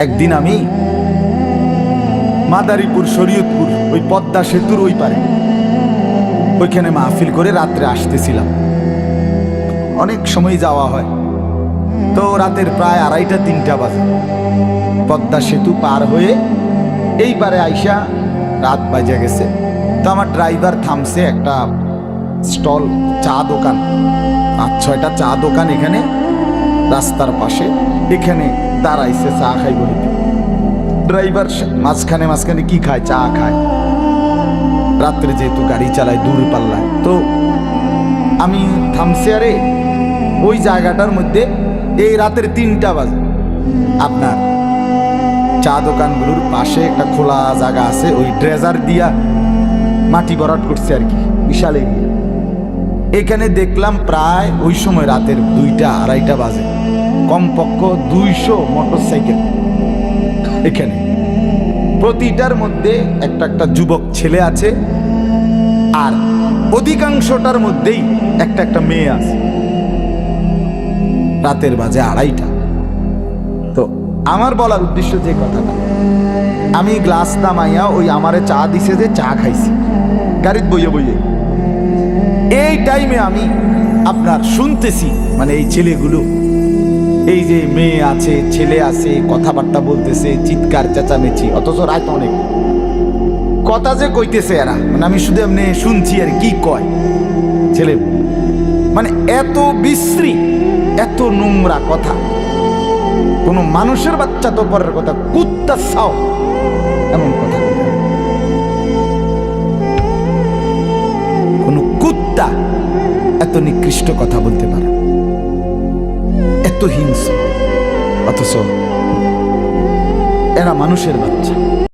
একদিন আমি মাদারীপুর, শরীয়তপুর, ওই পদ্মা সেতুর ওই পারে, ওইখানে মাহফিল করে রাত্রে আসতেছিলাম। অনেক সময় যাওয়া হয়। তো রাতের প্রায় আড়াইটা, তিনটা বাজে। পদ্মা সেতু পার হয়ে এই পারে আইসা রাত বাজে গেছে। তো আমার ড্রাইভার থামছে একটা স্টল, চা দোকান। পাঁচ, ছয়টা চা দোকান এখানে। রাস্তার পাশে এখানে দাঁড়াইছে চা খাই বলিতে ড্রাইভার মাঝখানে মাঝখানে কি খায়? চা খায়। রাত্রে যেহেতু গাড়ি চালায়, দূর পাল্লায়। তো আমি থামছি, আরে ওই জায়গাটার মধ্যে এই রাতের তিনটা বাজে। আপনার চা দোকানগুলোর পাশে একটা খোলা জায়গা আছে, ওই ড্রেজার দিয়া মাটি ভরাট করছে আর কি, বিশাল এরিয়া। এখানে দেখলাম প্রায় ওই সময় রাতের দুইটা, আড়াইটা বাজে। কমপক্ষ দুইশো মোটর সাইকেল এখানে। প্রতিটার মধ্যে একটা একটা যুবক ছেলে আছে আর অধিকাংশটার মধ্যেই একটা একটা মেয়ে আছে। রাতের বাজে আড়াইটা। তো আমার বলার উদ্দেশ্য যে কথাটা, আমি গ্লাস নামাইয়া ওই আমারে চা দিছে যে চা খাইছি। গাড়িত বইয়ে বইয়ে। এই টাইমে আমি আপনার শুনতেছি মানে এই ছেলেগুলো এই যে মেয়ে আছে, ছেলে আছে, কথাবার্তা বলতেছে, চিৎকার চেঁচামেচি, অথচ রাত অনেক। কথা যে কইতেছে এরা মানে আমি শুধু এমনি শুনছি আর কি কয়। ছেলে মানে এত বিশ্রী, এত নোংরা কথা। কোনো মানুষের বাচ্চা তো পরের কথা, কুত্তা সাও, এমন কথা। কোনো কুত্তা এত নিকৃষ্ট কথা বলতে পারে এত অথচ এরা মানুষের বাচ্চা।